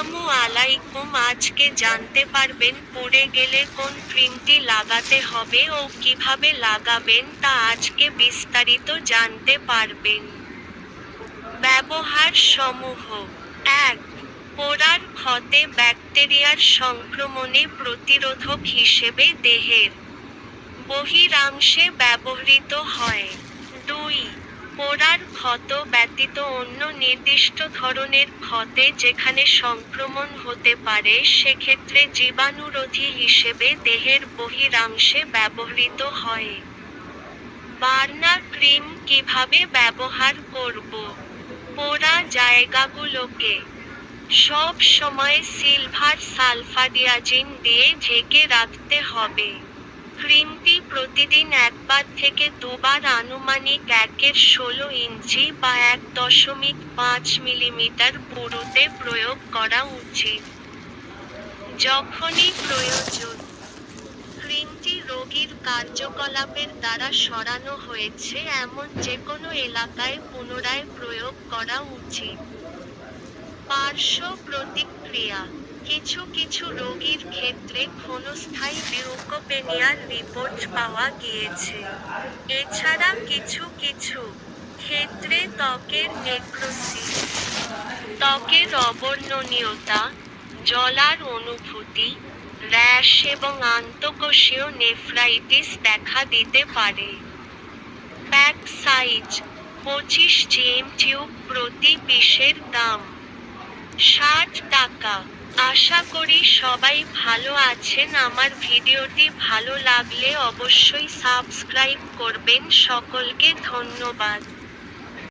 আসসালামু আলাইকুম আজকে জানতে পারবেন পড়ে গেলে কোন ক্রিমটি লাগাতে হবে ও কীভাবে লাগাবেন তা আজকে বিস্তারিত জানতে পারবেন। ব্যবহার সমূহ। এক, পোড়ার ক্ষতে ব্যাকটেরিয়ার সংক্রমণে প্রতিরোধক হিসেবে দেহের বহিরাংশে ব্যবহৃত হয়। দুই, পোড়ার ক্ষত ব্যতীত অন্য নির্দিষ্ট ধরনের ক্ষতে যেখানে সংক্রমণ হতে পারে, সেক্ষেত্রে জীবাণুরোধী হিসেবে দেহের বহিরাংশে ব্যবহৃত হয়। বার্না ক্রিম কীভাবে ব্যবহার করব? পোড়া জায়গাগুলোকে সব সময় সিলভার সালফাডিয়াজিন দিয়ে ঢেকে রাখতে হবে। ক্রিমটি প্রতিদিন একবার থেকে দুবার আনুমানিক একের ষোলো ইঞ্চি বা এক দশমিক পাঁচ মিলিমিটার পুরুতে প্রয়োগ করা উচিত। যখনই প্রয়োজন ক্রিমটি রোগীর কার্যকলাপের দ্বারা সরানো হয়েছে এমন যে কোনো এলাকায় পুনরায় প্রয়োগ করা উচিত। পার্শ্ব প্রতিক্রিয়া কিছু কিছু রোগীর ক্ষেত্রে ক্ষণস্থায়ী লিউকোপেনিয়ার রিপোর্ট পাওয়া গিয়েছে। এছাড়া কিছু কিছু ক্ষেত্রে ত্বকের নেক্রোসিস, ত্বকের অবর্ণনীয়তা জলার অনুভূতি, র্যাশ এবং আন্তঃকোষীয় নেফ্রাইটিস দেখা দিতে পারে। প্যাক সাইজ, পঁচিশ জিএম টিউব প্রতি পিসের দাম, ষাট টাকা। আশা করি সবাই ভালো আছেন। আমার ভিডিওটি ভালো লাগলে অবশ্যই সাবস্ক্রাইব করবেন। সকলকে ধন্যবাদ।